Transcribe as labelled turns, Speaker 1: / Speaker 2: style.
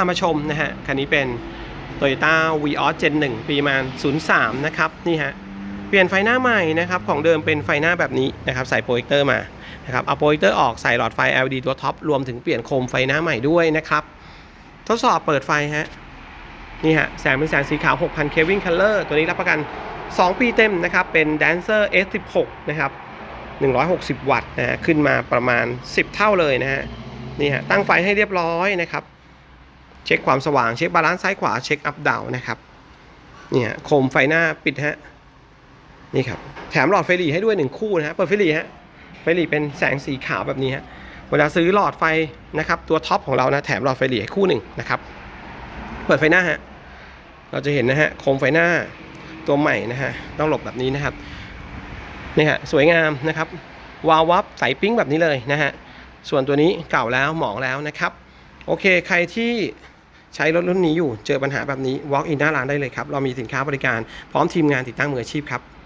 Speaker 1: ามาชมนะฮะ คันนี้เป็น Toyota v ีออส Gen 1 ปีประมาณ03 นะครับ นี่ฮะ เปลี่ยนไฟหน้าใหม่นะครับ ของเดิมเป็นไฟหน้าแบบนี้นะครับ ใส่โปรเจคเตอร์มา นะครับ เอาโปรเจคเตอร์ออกใส่หลอดไฟ LED ตัวท็อป รวมถึงเปลี่ยนโคมไฟหน้าใหม่ด้วยนะครับ ทดสอบเปิดไฟฮะ นี่ฮะ แสงเป็นแสงสีขาว 6,000 Kelvin Color ตัวนี้รับประกัน 2 ปีเต็มนะครับ เป็น Dancer S16 นะครับ 160 วัตต์นะฮะขึ้นมาประมาณ 10 เท่าเลยนะฮะ นี่ฮะ ตั้งไฟให้เรียบร้อยนะครับ เช็คความสว่างเช็คบาลานซ์ซ้ายขวาเช็คอัพดาวนะครับนี่ฮะโคมไฟหน้าปิดฮะนี่ครับแถมหลอดไฟหลีให้ด้วย1คู่นะฮะเปิดไฟหลีฮะไฟหลีเป็นแสงสีขาวแบบนี้ฮะเวลาซื้อหลอดไฟนะครับตัวท็อปของเรานะแถมหลอดไฟหลีให้คู่หนึ่งนะครับเปิดไฟหน้าฮะเราจะเห็นนะฮะโคมไฟหน้าตัวใหม่นะฮะต้องหลบแบบนี้นะครับนี่ฮะสวยงามนะครับวาววับใสปิ้งแบบนี้เลยนะฮะส่วนตัวนี้เก่าแล้วหมองแล้วนะครับ โอเคใครที่ ใช้รถรุ่นนี้อยู่ เจอปัญหาแบบนี้ walk in หน้าร้านได้เลยครับ เรามีสินค้าบริการพร้อมทีมงานติดตั้งมืออาชีพครับ